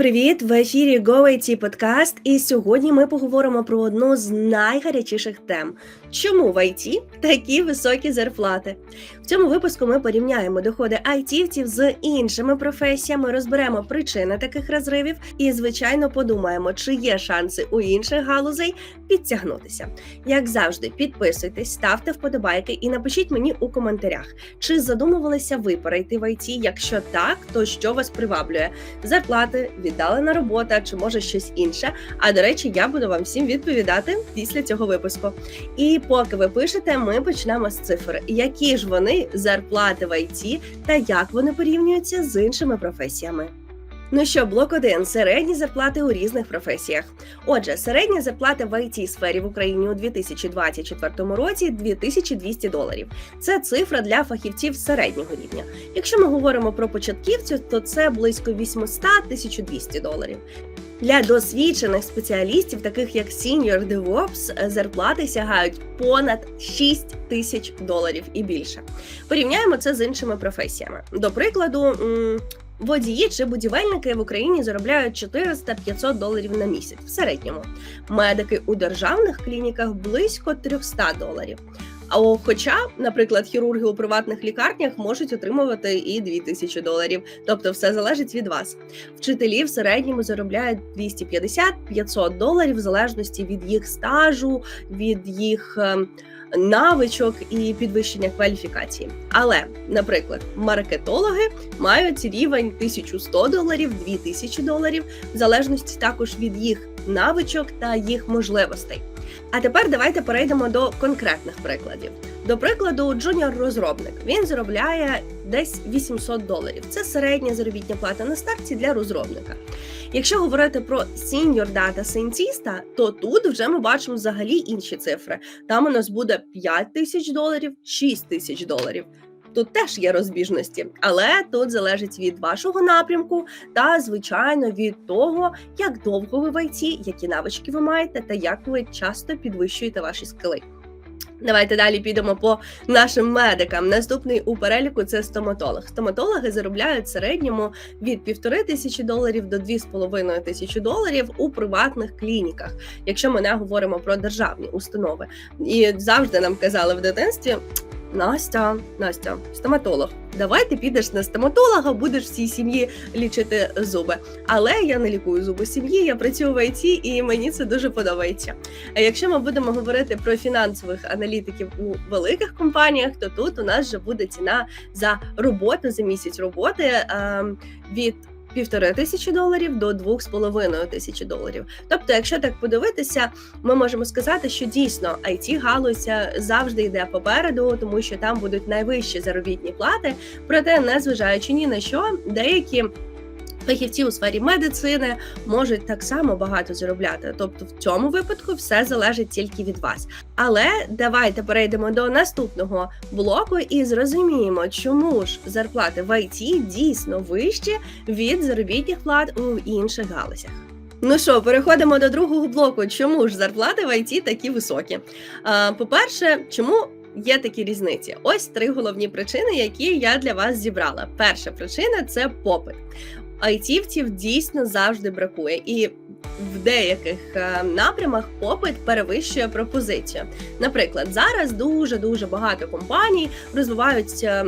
привіт! В ефірі GoIT подкаст. І сьогодні ми поговоримо про одну з найгарячіших тем: чому в IT такі високі зарплати? В цьому випуску ми порівняємо доходи айтівців з іншими професіями, розберемо причини таких розривів і, звичайно, подумаємо, чи є шанси у інших галузей підтягнутися. Як завжди, підписуйтесь, ставте вподобайки і напишіть мені у коментарях, чи задумувалися ви перейти в IT? Якщо так, то що вас приваблює? Зарплати, віддалена робота чи може щось інше. А до речі, я буду вам всім відповідати після цього випуску. І поки ви пишете, ми почнемо з цифр. Які ж вони зарплати в IT та як вони порівнюються з іншими професіями? Ну що, блок 1. середні зарплати у різних професіях. Отже, середня зарплата в it сфері в Україні у 2024 році 2200 доларів. Це цифра для фахівців середнього рівня. Якщо ми говоримо про початківців, то це близько 800-1200 доларів. Для досвідчених спеціалістів, таких як Senior DevOps, зарплати сягають понад 6 тисяч доларів і більше. Порівняємо це з іншими професіями. До прикладу, водії чи будівельники в Україні заробляють 400-500 доларів на місяць в середньому. Медики у державних клініках близько 300 доларів. А хоча, наприклад, хірурги у приватних лікарнях можуть отримувати і 2000 доларів, тобто все залежить від вас. Вчителі в середньому заробляють 250-500 доларів в залежності від їх стажу, від їх ем, навичок і підвищення кваліфікації. Але, наприклад, маркетологи мають рівень 1100 доларів, 2000 доларів, в залежності також від їх навичок та їх можливостей. А тепер давайте перейдемо до конкретних прикладів. До прикладу, джуніор-розробник він заробляє десь 800 доларів. Це середня заробітня плата на старті для розробника. Якщо говорити про senior дата сайентіста, то тут вже ми бачимо взагалі інші цифри. Там у нас буде 5 тисяч доларів, 6 тисяч доларів. Тут теж є розбіжності, але тут залежить від вашого напрямку та, звичайно, від того, як довго ви в IT, які навички ви маєте, та як ви часто підвищуєте ваші скили. Давайте далі підемо по нашим медикам. Наступний у переліку це стоматолог. Стоматологи заробляють в середньому від півтори тисячі доларів до дві з половиною тисячі доларів у приватних клініках, якщо ми не говоримо про державні установи. І завжди нам казали в дитинстві. Настя, Настя, стоматолог. Давай ти підеш на стоматолога, будеш всій сім'ї лічити зуби. Але я не лікую зуби сім'ї, я працюю в ІТ і мені це дуже подобається. А якщо ми будемо говорити про фінансових аналітиків у великих компаніях, то тут у нас вже буде ціна за роботу за місяць роботи е, від півтори тисячі доларів до двох з половиною тисячі доларів. Тобто, якщо так подивитися, ми можемо сказати, що дійсно it галузь завжди йде попереду, тому що там будуть найвищі заробітні плати. Проте, незважаючи ні на що, деякі. Фахівці у сфері медицини можуть так само багато заробляти. Тобто, в цьому випадку все залежить тільки від вас. Але давайте перейдемо до наступного блоку і зрозуміємо, чому ж зарплати в IT дійсно вищі від заробітних плат у інших галузях. Ну що, переходимо до другого блоку. Чому ж зарплати в IT такі високі? По-перше, чому є такі різниці? Ось три головні причини, які я для вас зібрала. Перша причина це попит. Айтівців дійсно завжди бракує, і в деяких е, напрямах попит перевищує пропозицію. Наприклад, зараз дуже дуже багато компаній розвивають е,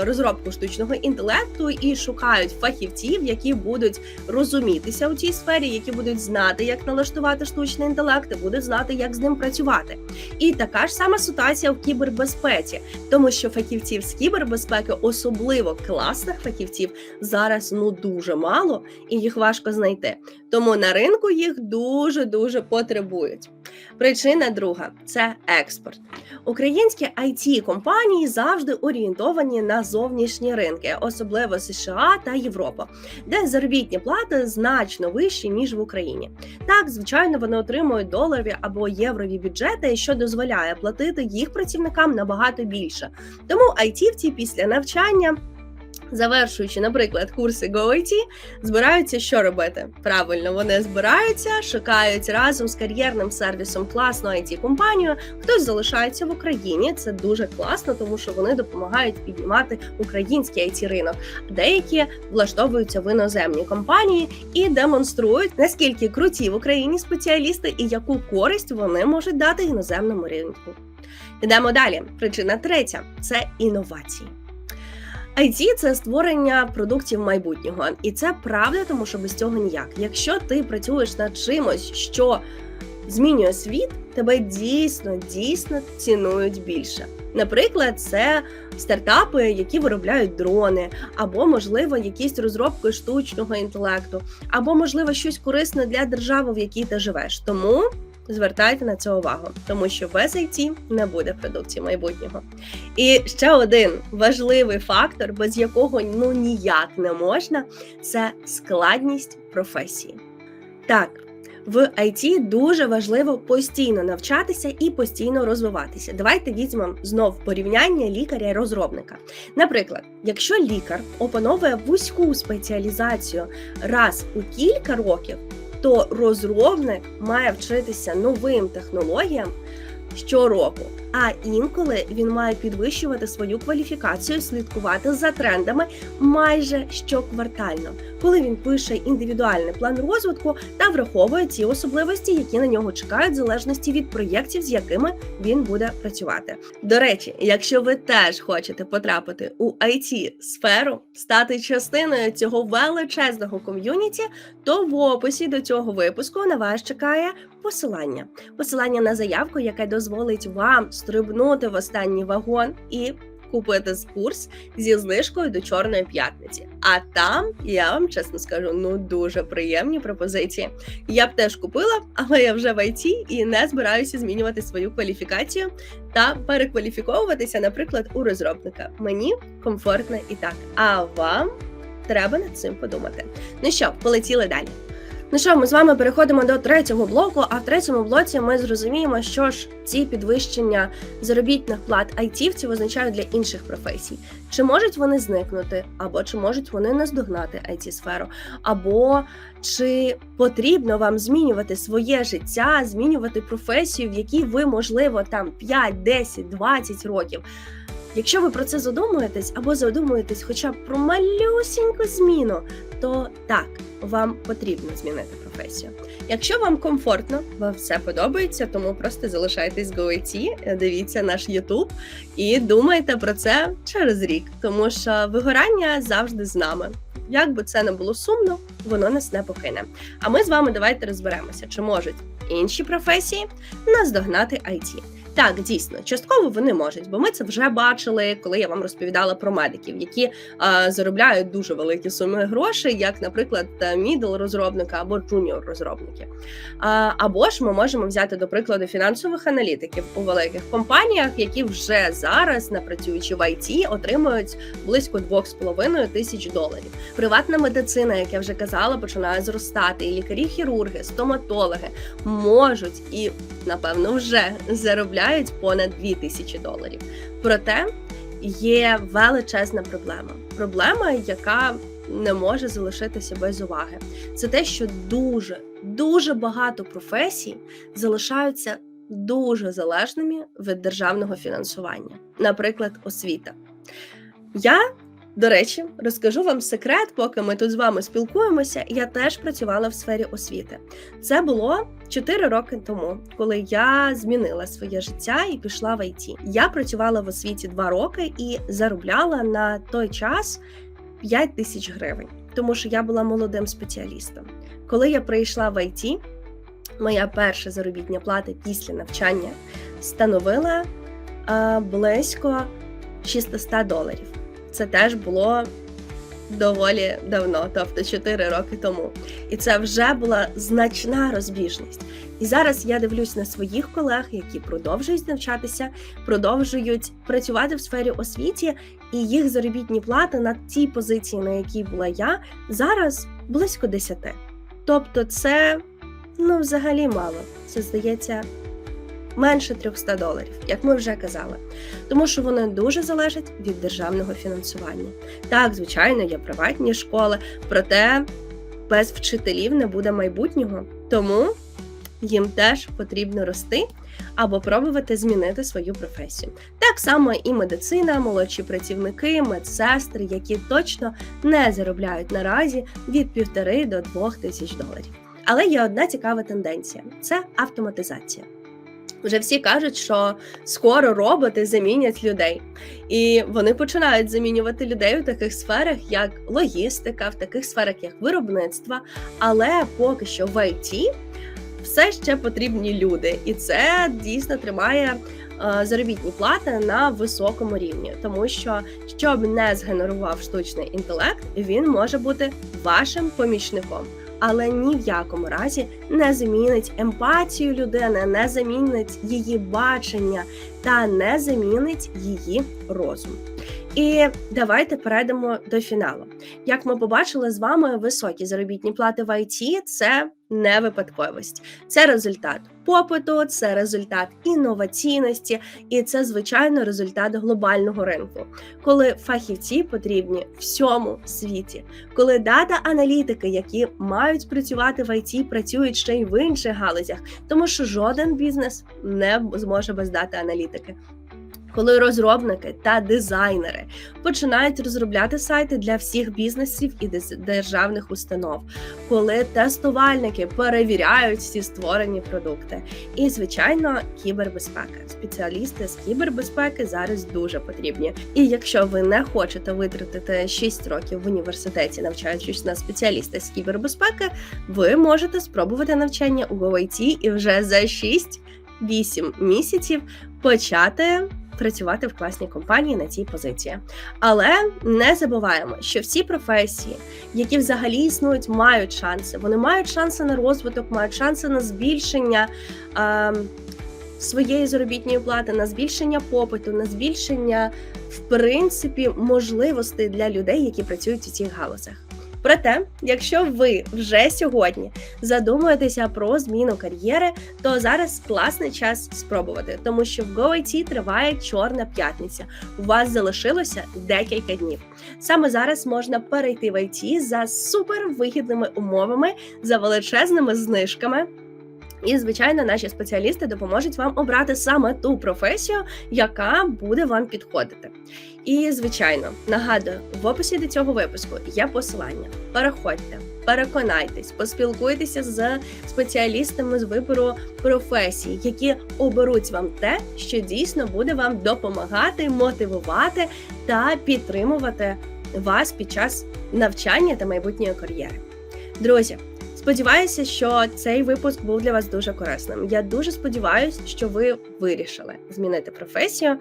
розробку штучного інтелекту і шукають фахівців, які будуть розумітися у цій сфері, які будуть знати, як налаштувати штучний інтелект, і будуть знати, як з ним працювати. І така ж сама ситуація в кібербезпеці, тому що фахівців з кібербезпеки, особливо класних фахівців, зараз ну дуже мало і їх важко знайти. Тому на ринку їх дуже дуже потребують. Причина друга це експорт. Українські it компанії завжди орієнтовані на зовнішні ринки, особливо США та Європа, де заробітні плати значно вищі ніж в Україні. Так, звичайно, вони отримують доларові або єврові бюджети, що дозволяє платити їх працівникам набагато більше. Тому айтівці після навчання Завершуючи, наприклад, курси GoIT, збираються що робити? Правильно, вони збираються, шукають разом з кар'єрним сервісом класну it компанію Хтось залишається в Україні. Це дуже класно, тому що вони допомагають піднімати український it ринок. Деякі влаштовуються в іноземні компанії і демонструють наскільки круті в Україні спеціалісти і яку користь вони можуть дати іноземному ринку. Йдемо далі. Причина третя це інновації. IT – це створення продуктів майбутнього, і це правда, тому що без цього ніяк. Якщо ти працюєш над чимось, що змінює світ, тебе дійсно дійсно цінують більше. Наприклад, це стартапи, які виробляють дрони, або, можливо, якісь розробки штучного інтелекту, або, можливо, щось корисне для держави, в якій ти живеш. Тому звертайте на це увагу, тому що без IT не буде продукції майбутнього. І ще один важливий фактор, без якого ну ніяк не можна, це складність професії. Так. В IT дуже важливо постійно навчатися і постійно розвиватися. Давайте візьмемо знов порівняння лікаря і розробника. Наприклад, якщо лікар опановує вузьку спеціалізацію раз у кілька років, то розробник має вчитися новим технологіям щороку. А інколи він має підвищувати свою кваліфікацію, слідкувати за трендами майже щоквартально, коли він пише індивідуальний план розвитку та враховує ті особливості, які на нього чекають, в залежності від проєктів, з якими він буде працювати. До речі, якщо ви теж хочете потрапити у it сферу, стати частиною цього величезного ком'юніті, то в описі до цього випуску на вас чекає посилання. Посилання на заявку, яке дозволить вам стрибнути в останній вагон і купити курс зі знижкою до Чорної п'ятниці. А там я вам чесно скажу, ну дуже приємні пропозиції. Я б теж купила, але я вже в IT і не збираюся змінювати свою кваліфікацію та перекваліфіковуватися, наприклад, у розробника. Мені комфортно і так. А вам треба над цим подумати. Ну що, полетіли далі. Ну що, ми з вами переходимо до третього блоку. А в третьому блоці ми зрозуміємо, що ж ці підвищення заробітних плат айтівців означають для інших професій. Чи можуть вони зникнути, або чи можуть вони наздогнати it сферу або чи потрібно вам змінювати своє життя, змінювати професію, в якій ви, можливо, там 5, 10, 20 років. Якщо ви про це задумуєтесь або задумуєтесь хоча б про малюсіньку зміну, то так, вам потрібно змінити професію. Якщо вам комфортно, вам все подобається, тому просто залишайтесь в GoIT, дивіться наш YouTube і думайте про це через рік, тому що вигорання завжди з нами. Як би це не було сумно, воно нас не покине. А ми з вами давайте розберемося, чи можуть інші професії наздогнати IT. Так, дійсно, частково вони можуть, бо ми це вже бачили, коли я вам розповідала про медиків, які а, заробляють дуже великі суми грошей, як, наприклад, мідл розробника або джуніор розробники. А, або ж ми можемо взяти до прикладу фінансових аналітиків у великих компаніях, які вже зараз, напрацюючи в IT, отримують близько 2,5 тисяч доларів. Приватна медицина, як я вже казала, починає зростати. І лікарі-хірурги, стоматологи можуть і, напевно, вже заробляють понад 2 тисячі доларів. Проте є величезна проблема. Проблема, яка не може залишитися без уваги. Це те, що дуже дуже багато професій залишаються дуже залежними від державного фінансування, наприклад, освіта. Я до речі, розкажу вам секрет, поки ми тут з вами спілкуємося. Я теж працювала в сфері освіти. Це було 4 роки тому, коли я змінила своє життя і пішла в ІТ. Я працювала в освіті 2 роки і заробляла на той час 5 тисяч гривень, тому що я була молодим спеціалістом. Коли я прийшла в ІТ, моя перша заробітня плата після навчання становила а, близько 600 доларів. Це теж було доволі давно, тобто 4 роки тому. І це вже була значна розбіжність. І зараз я дивлюсь на своїх колег, які продовжують навчатися, продовжують працювати в сфері освіті, і їх заробітні плати на тій позиції, на якій була я, зараз близько 10. Тобто, це ну взагалі мало. Це здається менше 300 доларів, як ми вже казали, тому що вони дуже залежать від державного фінансування. Так, звичайно, є приватні школи, проте без вчителів не буде майбутнього, тому їм теж потрібно рости або пробувати змінити свою професію. Так само і медицина, молодші працівники, медсестри, які точно не заробляють наразі від півтори до двох тисяч доларів. Але є одна цікава тенденція: це автоматизація. Вже всі кажуть, що скоро роботи замінять людей, і вони починають замінювати людей у таких сферах, як логістика, в таких сферах, як виробництво. Але поки що в IT все ще потрібні люди, і це дійсно тримає е, заробітні плати на високому рівні, тому що щоб не згенерував штучний інтелект, він може бути вашим помічником. Але ні в якому разі не замінить емпатію людини, не замінить її бачення та не замінить її розум. І давайте перейдемо до фіналу. Як ми побачили з вами, високі заробітні плати в IT – це не випадковість, це результат попиту, це результат інноваційності, і це звичайно результат глобального ринку, коли фахівці потрібні всьому світі, коли дата-аналітики, які мають працювати в IT, працюють ще й в інших галузях, тому що жоден бізнес не зможе без дати аналітики коли розробники та дизайнери починають розробляти сайти для всіх бізнесів і державних установ, коли тестувальники перевіряють всі створені продукти. І, звичайно, кібербезпека. Спеціалісти з кібербезпеки зараз дуже потрібні. І якщо ви не хочете витратити 6 років в університеті, навчаючись на спеціаліста з кібербезпеки, ви можете спробувати навчання у GoIT і вже за 6-8 місяців почати працювати в класній компанії на цій позиції. Але не забуваємо, що всі професії, які взагалі існують, мають шанси. Вони мають шанси на розвиток, мають шанси на збільшення. Е, Своєї заробітної плати на збільшення попиту, на збільшення в принципі можливостей для людей, які працюють у цих галузях. Проте, якщо ви вже сьогодні задумуєтеся про зміну кар'єри, то зараз класний час спробувати, тому що в GoIT триває чорна п'ятниця. У вас залишилося декілька днів. Саме зараз можна перейти в IT за супервигідними умовами, за величезними знижками. І, звичайно, наші спеціалісти допоможуть вам обрати саме ту професію, яка буде вам підходити. І, звичайно, нагадую, в описі до цього випуску є посилання. Переходьте, переконайтесь, поспілкуйтеся з спеціалістами з вибору професій, які оберуть вам те, що дійсно буде вам допомагати, мотивувати та підтримувати вас під час навчання та майбутньої кар'єри. Друзі. Сподіваюся, що цей випуск був для вас дуже корисним. Я дуже сподіваюся, що ви вирішили змінити професію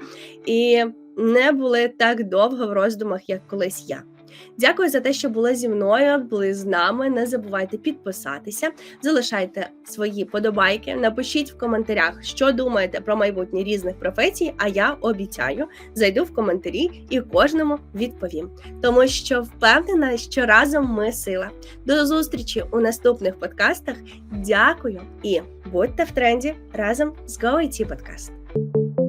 і не були так довго в роздумах, як колись я. Дякую за те, що були зі мною, були з нами. Не забувайте підписатися, залишайте свої подобайки, напишіть в коментарях, що думаєте про майбутнє різних професій. А я обіцяю, зайду в коментарі і кожному відповім. Тому що впевнена, що разом ми сила. До зустрічі у наступних подкастах. Дякую і будьте в тренді разом з GoIT Podcast.